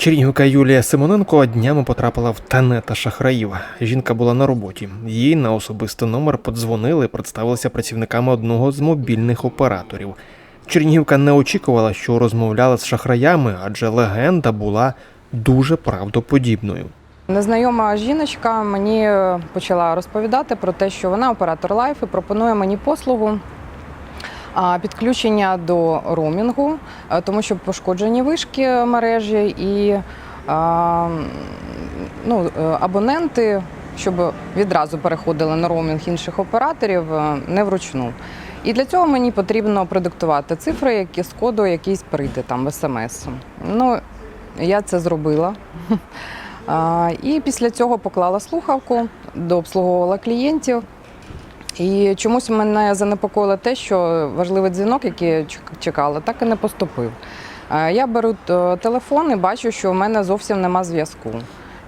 Чернігівка Юлія Симоненко днями потрапила в тенета шахраїв. Жінка була на роботі. Їй на особистий номер подзвонили, представилися працівниками одного з мобільних операторів. Чернігівка не очікувала, що розмовляла з шахраями, адже легенда була дуже правдоподібною. Незнайома жіночка мені е, почала розповідати про те, що вона оператор лайф і пропонує мені послугу підключення до роумінгу, е, тому що пошкоджені вишки мережі і ну, е, абоненти, щоб відразу переходили на роумінг інших операторів, е, не вручну. І для цього мені потрібно продиктувати цифри, які з коду якийсь прийде там в смс. Ну, я це зробила. І після цього поклала слухавку, дообслуговувала клієнтів. І чомусь мене занепокоїло те, що важливий дзвінок, який чекала, так і не поступив. Я беру е, телефон і бачу, що в мене зовсім нема зв'язку.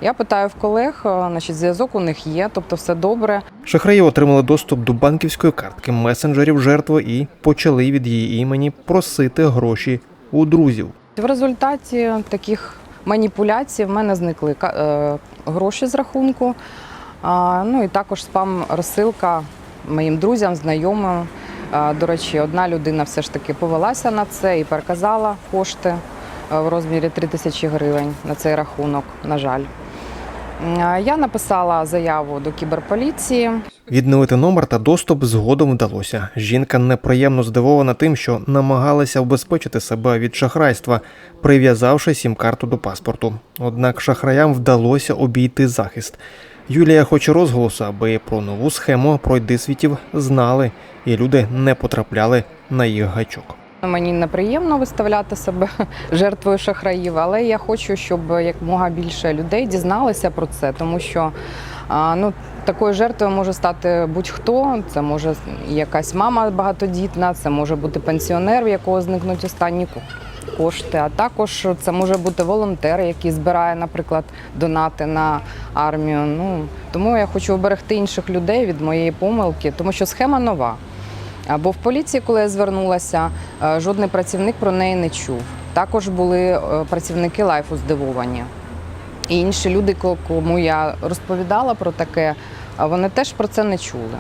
Я питаю в колег, е, значить, зв'язок у них є, тобто все добре. Шахраї отримали доступ до банківської картки месенджерів жертви і почали від її імені просити гроші у друзів. В результаті таких маніпуляцій в мене зникли е, гроші з рахунку. Ну і також спам-розсилка моїм друзям, знайомим. До речі, одна людина все ж таки повелася на це і переказала кошти е, в розмірі 3 тисячі гривень на цей рахунок, на жаль. Я написала заяву до кіберполіції. Відновити номер та доступ згодом вдалося. Жінка неприємно здивована тим, що намагалася обезпечити себе від шахрайства, прив'язавши сім-карту до паспорту. Однак шахраям вдалося обійти захист. Юлія хоче розголосу, аби про нову схему пройди світів знали, і люди не потрапляли на їх гачок. Мені неприємно виставляти себе жертвою шахраїв, але я хочу, щоб якомога більше людей дізналися про це, тому що ну, такою жертвою може стати будь-хто. Це може якась мама багатодітна, це може бути пенсіонер, в якого зникнуть останні кошти. А також це може бути волонтер, який збирає, наприклад, донати на армію. Ну тому я хочу оберегти інших людей від моєї помилки, тому що схема нова. Бо в поліції, коли я звернулася, е, жодний працівник про неї не чув. Також були е, працівники лайфу здивовані. І інші люди, кому я розповідала про таке, вони теж про це не чули.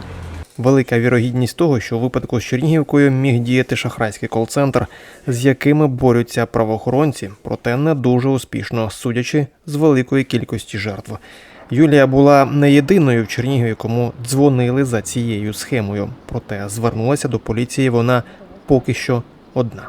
Велика вірогідність того, що у випадку з Чернігівкою міг діяти шахрайський кол-центр, з якими борються правоохоронці, проте не дуже успішно, судячи з великої кількості жертв. Юлія була не єдиною в Чернігові, кому дзвонили за цією схемою. Проте звернулася до поліції вона поки що одна.